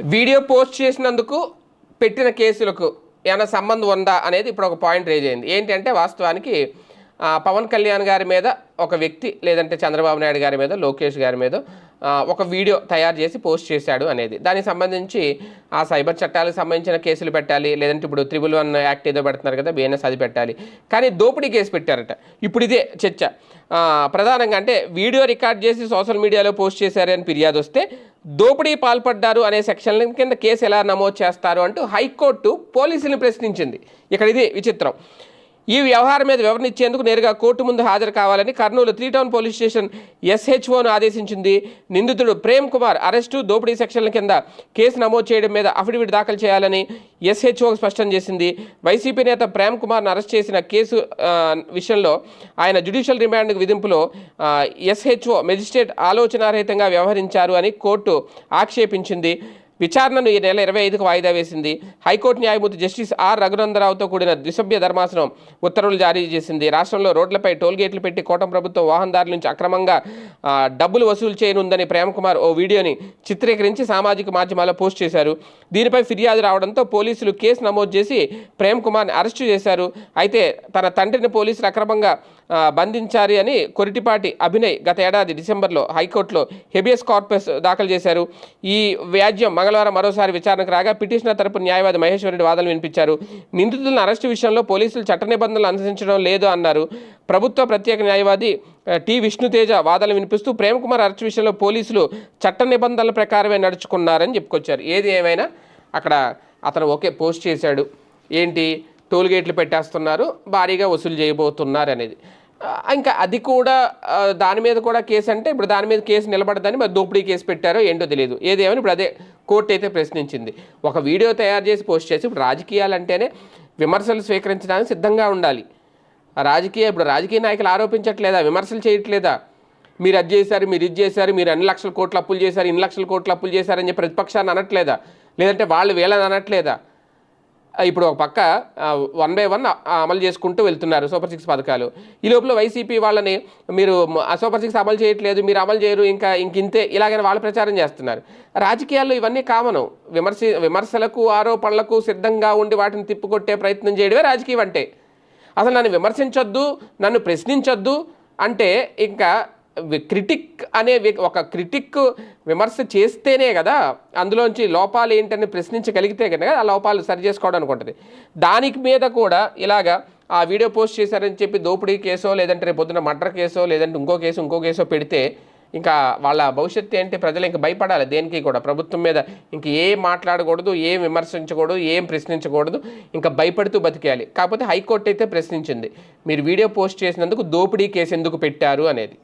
Video post చేసినందుకు పెట్టిన కేసులకు ఏమైనా సంబంధం ఉందా అనేది ఇప్పుడు ఒక పాయింట్ రేజ్ అయింది. ఏంటంటే వాస్తవానికి పవన్ కళ్యాణ్ గారి మీద ఒక వ్యక్తి లేదంటే చంద్రబాబు నాయుడు గారి మీద లోకేష్ గారి మీద ఒక వీడియో తయారు చేసి పోస్ట్ చేశాడు అనేది. దానికి సంబంధించి ఆ సైబర్ చట్టాలకు సంబంధించిన కేసులు పెట్టాలి లేదంటే ఇప్పుడు త్రిబుల్ వన్ యాక్ట్ ఏదో పెడుతున్నారు కదా బిఎన్ఎస్ అది పెట్టాలి. కానీ దోపిడీ కేసు పెట్టారట. ఇప్పుడు ఇదే చర్చ. ప్రధానంగా అంటే వీడియో రికార్డ్ చేసి సోషల్ మీడియాలో పోస్ట్ చేశారని ఫిర్యాదు వస్తే దోపిడీ పాల్పడ్డారు అనే సెక్షన్ల కింద కేసు ఎలా నమోదు చేస్తారు అంటూ హైకోర్టు పోలీసులను ప్రశ్నించింది. ఇక్కడ ఇది విచిత్రం. ఈ వ్యవహారం మీద వివరణ ఇచ్చేందుకు నేరుగా కోర్టు ముందు హాజరు కావాలని Kurnool three town police station ఎస్హెచ్ఓను ఆదేశించింది. నిందితుడు ప్రేమ్ కుమార్ అరెస్టు దోపిడీ సెక్షన్ల కింద కేసు నమోదు చేయడం మీద అఫిడవిట్ దాఖలు చేయాలని ఎస్హెచ్ఓ స్పష్టం చేసింది. వైసీపీ నేత ప్రేమ్ కుమార్ను అరెస్ట్ చేసిన కేసు విషయంలో ఆయన జ్యుడిషియల్ రిమాండ్ విధింపులో ఎస్హెచ్ఓ మెజిస్ట్రేట్ ఆలోచనారహితంగా వ్యవహరించారు అని కోర్టు ఆక్షేపించింది. విచారణను ఈ నెల ఇరవై ఐదుకు వాయిదా వేసింది. హైకోర్టు న్యాయమూర్తి జస్టిస్ ఆర్ రఘునందరావుతో కూడిన ద్విసభ్య ధర్మాసనం ఉత్తర్వులు జారీ చేసింది. రాష్ట్రంలో రోడ్లపై టోల్ గేట్లు పెట్టి కోటం ప్రభుత్వం వాహనదారుల నుంచి అక్రమంగా డబ్బులు వసూలు చేయనుందని ప్రేమకుమార్ ఓ వీడియోని చిత్రీకరించి సామాజిక మాధ్యమాల్లో పోస్ట్ చేశారు. దీనిపై ఫిర్యాదు రావడంతో పోలీసులు కేసు నమోదు చేసి ప్రేమ్ కుమార్ని అరెస్టు చేశారు. అయితే తన తండ్రిని పోలీసులు అక్రమంగా బంధించారు అని కొరిటిపాటి అభినయ్ గత ఏడాది డిసెంబర్లో హైకోర్టులో హెబియస్ కార్పస్ దాఖలు చేశారు. ఈ వ్యాజ్యం మంగళవారం మరోసారి విచారణకు రాగా పిటిషనర్ తరపు న్యాయవాది మహేశ్వరుడి వాదనలు వినిపించారు. నిందితులను అరెస్టు విషయంలో పోలీసులు చట్ట నిబంధనలు అనుసరించడం లేదు అన్నారు. ప్రభుత్వ ప్రత్యేక న్యాయవాది టి విష్ణుతేజ వాదనలు వినిపిస్తూ ప్రేమకుమార్ అరెస్టు విషయంలో పోలీసులు చట్ట నిబంధనల ప్రకారమే నడుచుకున్నారని చెప్పుకొచ్చారు. ఏది ఏమైనా అక్కడ అతను ఓకే పోస్ట్ చేశాడు. ఏంటి? టోల్ గేట్లు పెట్టేస్తున్నారు భారీగా వసూలు చేయబోతున్నారు అనేది. ఇంకా అది కూడా దాని మీద కూడా కేసు అంటే ఇప్పుడు దాని మీద కేసు నిలబడదని మరి దోపిడీ కేసు పెట్టారో ఏంటో తెలియదు. ఏదేమని ఇప్పుడు అదే కోర్టు అయితే ప్రశ్నించింది. ఒక వీడియో తయారు చేసి పోస్ట్ చేసి ఇప్పుడు రాజకీయాలు అంటేనే విమర్శలు స్వీకరించడానికి సిద్ధంగా ఉండాలి. రాజకీయ ఇప్పుడు రాజకీయ నాయకులు ఆరోపించట్లేదా? విమర్శలు చేయట్లేదా? మీరు అది చేశారు మీరు ఇది చేశారు మీరు అన్ని లక్షల కోట్లు అప్పులు చేశారు ఇన్ని లక్షల కోట్లు అప్పులు చేశారని చెప్పి ప్రతిపక్షాన్ని అనట్లేదా? లేదంటే వాళ్ళు వీళ్ళని అనట్లేదా? ఇప్పుడు ఒక పక్క వన్ బై వన్ అమలు చేసుకుంటూ వెళ్తున్నారు సూపర్ సిక్స్ పథకాలు. ఈ లోపల వైసీపీ వాళ్ళని మీరు సూపర్ సిక్స్ అమలు చేయట్లేదు మీరు అమలు చేయరు ఇంకా ఇంక ఇంతే వాళ్ళు ప్రచారం చేస్తున్నారు. రాజకీయాల్లో ఇవన్నీ కామను. విమర్శ విమర్శలకు ఆరోపణలకు సిద్ధంగా ఉండి వాటిని తిప్పికొట్టే ప్రయత్నం చేయడమే రాజకీయం అంటే. అసలు నన్ను విమర్శించొద్దు నన్ను ప్రశ్నించొద్దు అంటే ఇంకా క్రిటిక్ అనే ఒక క్రిటిక్ విమర్శ చేస్తేనే కదా అందులోంచి లోపాలు ఏంటని ప్రశ్నించగలిగితే కనుక ఆ లోపాలు సరి చేసుకోవడానికి ఉంటుంది దానికి మీద కూడా ఇలాగా ఆ వీడియో పోస్ట్ చేశారని చెప్పి దోపిడీ కేసో లేదంటే రేపు పొద్దున మర్డర్ కేసో లేదంటే ఇంకో కేసు ఇంకో కేసో పెడితే ఇంకా వాళ్ళ భవిష్యత్తు ఏంటి ప్రజలు ఇంకా భయపడాలి దేనికి కూడా. ప్రభుత్వం మీద ఇంక ఏం మాట్లాడకూడదు ఏం విమర్శించకూడదు ఏం ప్రశ్నించకూడదు ఇంకా భయపడుతూ బతికేయాలి. కాకపోతే హైకోర్టు అయితే ప్రశ్నించింది. మీరు వీడియో పోస్ట్ చేసినందుకు దోపిడీ కేసు ఎందుకు పెట్టారు అనేది.